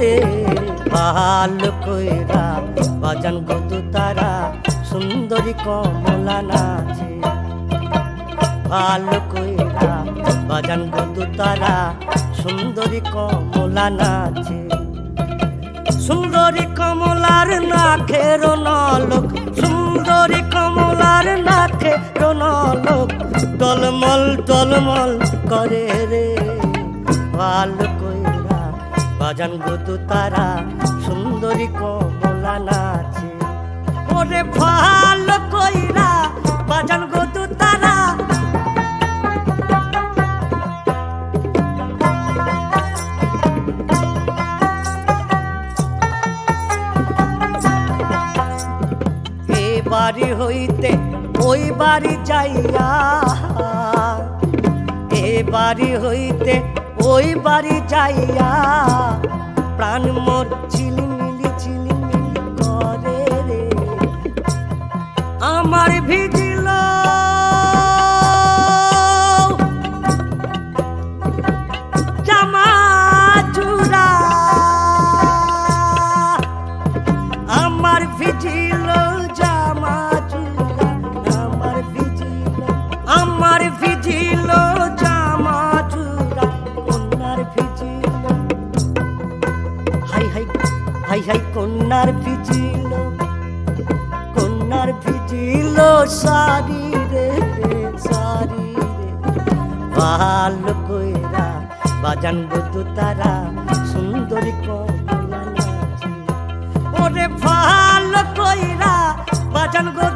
রে, ভালো কইরা, বাজান গদু তারা, সুন্দরী কমলা নাচে। ভালো কইরা, বাজান গদু তারা, সুন্দরী কমলা নাচে। সুন্দরী কমলার নাখের নলক, সুন্দরী কমলার নাখের নলক, টলমল টলমল করে রে। ভালো বাজান গদু তারা, সুন্দরী কমলা নাচে। ওরে ভালো কইরা বাজান গদু তারা। এ বাড়ি হইতে ওই বাড়ি যাইয়া, এ বাড়ি হইতে ওই বাড়ি যাইয়া প্রাণ মোর ঝিলিমিলি ঝিলিমিলি করে রে। আমার ভিজিল ভিজিল কন্যার ভিজিল সারি রে সারি রে ভালো কইরা বাজান গদু তারা, সুন্দরী কমলা নাচে। ওরে ভালো কইরা বাজান গদু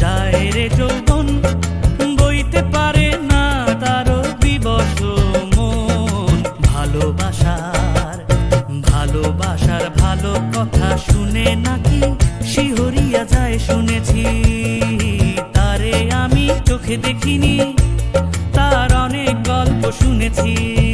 যায় রে যৌবন। বইতে পারে না দিবস মন। ভালোবাসার ভালোবাসার ভালো কথা শুনে নাকি শিহরিয়া যায় শুনেছি। তারে আমি চোখে দেখিনি, তার অনেক গল্প শুনেছি।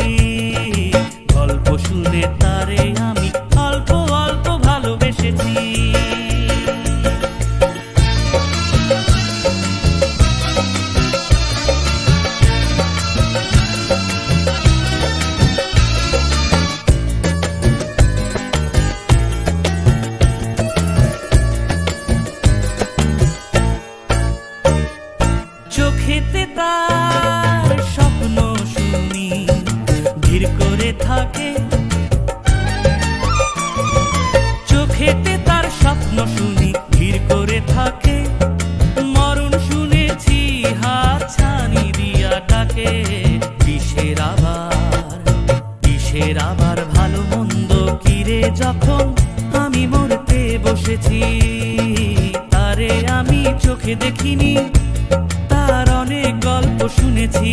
থাকে। চোখেতে তার স্বপ্ন শুনি, ধীর করে থাকে। মরণ শুনেছি, হাত ছানি দিয়া বিষের আবার বিষের আবার ভালো মন্দ কিরে যখন আমি মরতে বসেছি? তারে আমি চোখে দেখিনি, তার অনেক গল্প শুনেছি।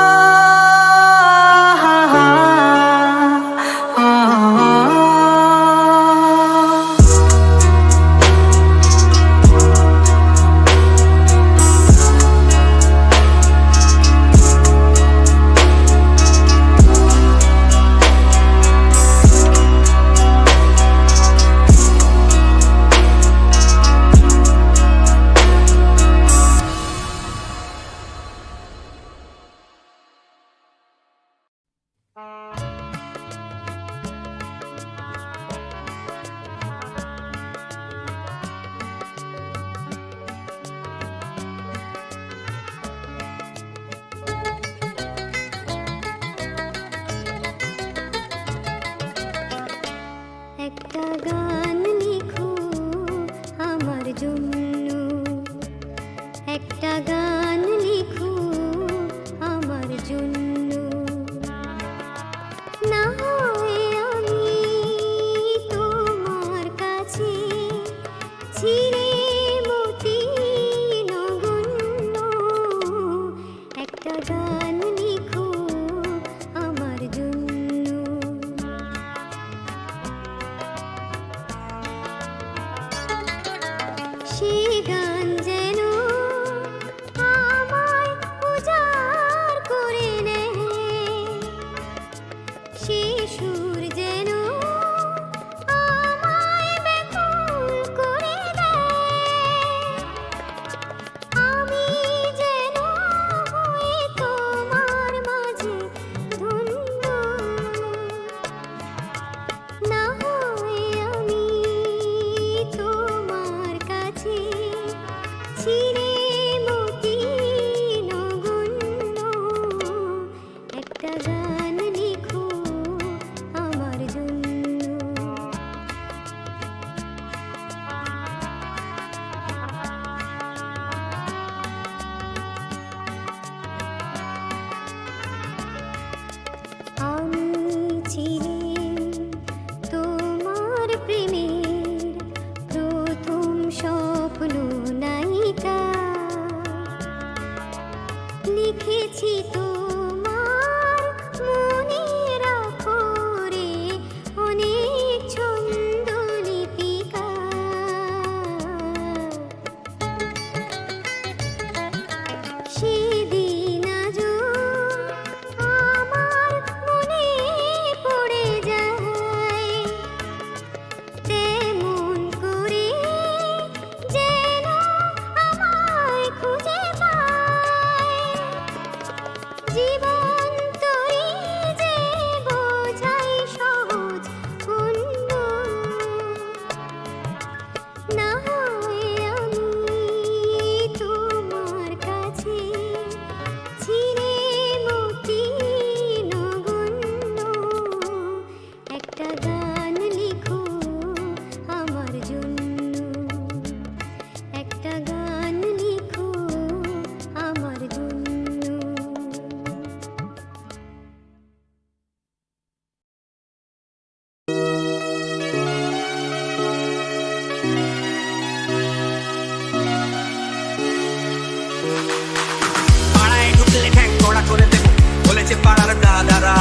পাড়ায় ঢুকলে ঠ্যাং করা করে দেবো। বলেছে পাড়ার দাদারা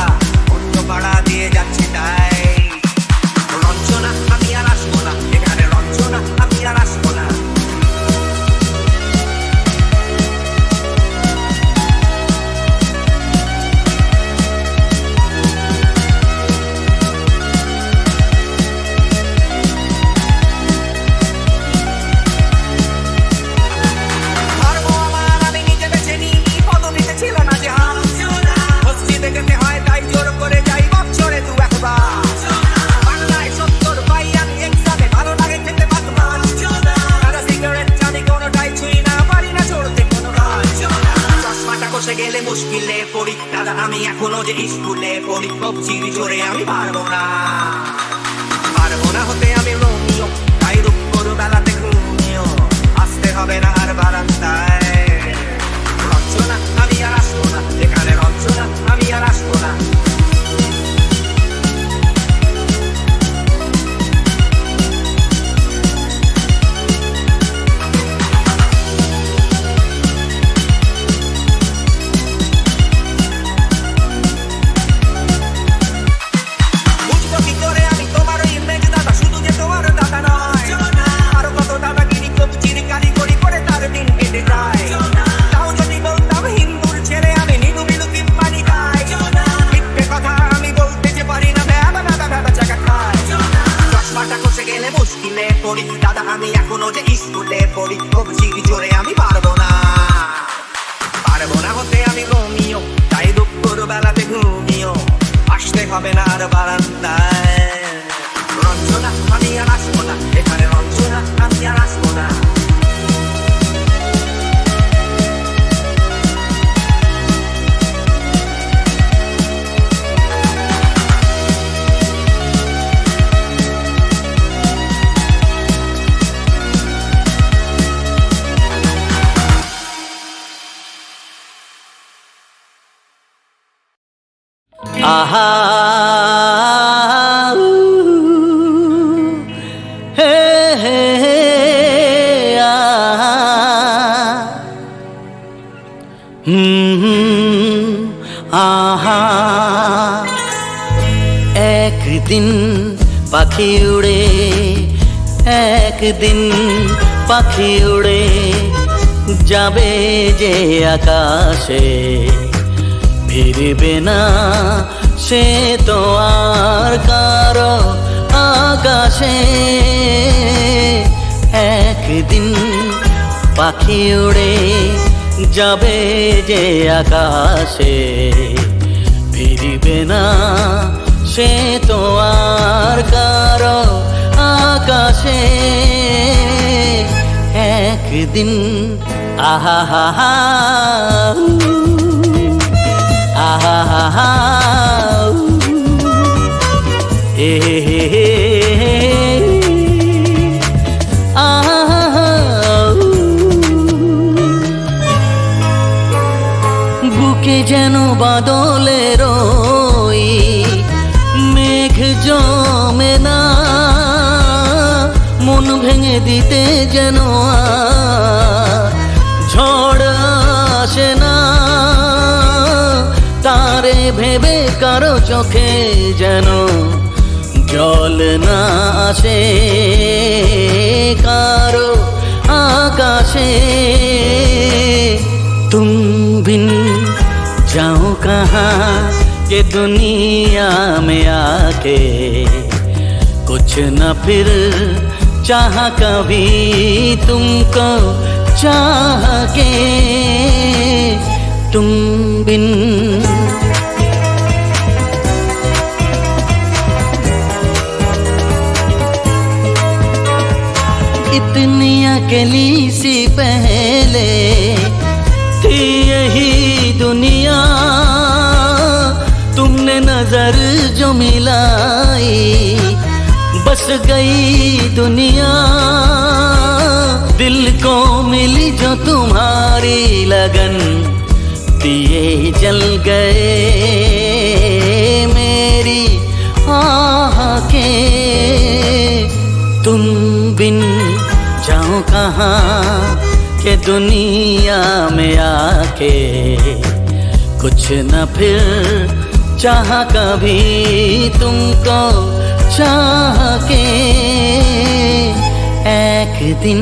অন্য পাড়া দিয়ে যাচ্ছে তাই। স্কুলে পড়ি কবজির জোরে আমি popping out of out of night. আহা, হে হে আহা। একদিন পাখি উড়ে, একদিন পাখি উড়ে যাবে যে আকাশে। ফিরবে না সে তো আর কারও আকাশে। একদিন পাখি উড়ে যাবে যে আকাশে, ফিরিবে না সে তো আর কারও আকাশে। একদিন আহা হা হা আহা হা হা। হে হে বুকে যেন বাদলের মেঘ জমে না, মন ভেঙে দিতে যেন ঝড় আসে না। তারে ভেবে কারও চোখে যেন জল না আসে কারো আকাশে तुम बिन जाओ कहाँ ये दुनिया में आके कुछ न फिर चाह कभी तुमको चाह के तुम बिन इतनी अकेली सी पहले थी यही दुनिया। तुमने नज़र जो मिलाई, बस गई दुनिया। दिल को मिली जो तुम्हारी लगन, दिए जल गए मेरी। जाओ कहाँ के दुनिया में आके? कुछ न फिर चाह कभी तुमको चाह के। एक दिन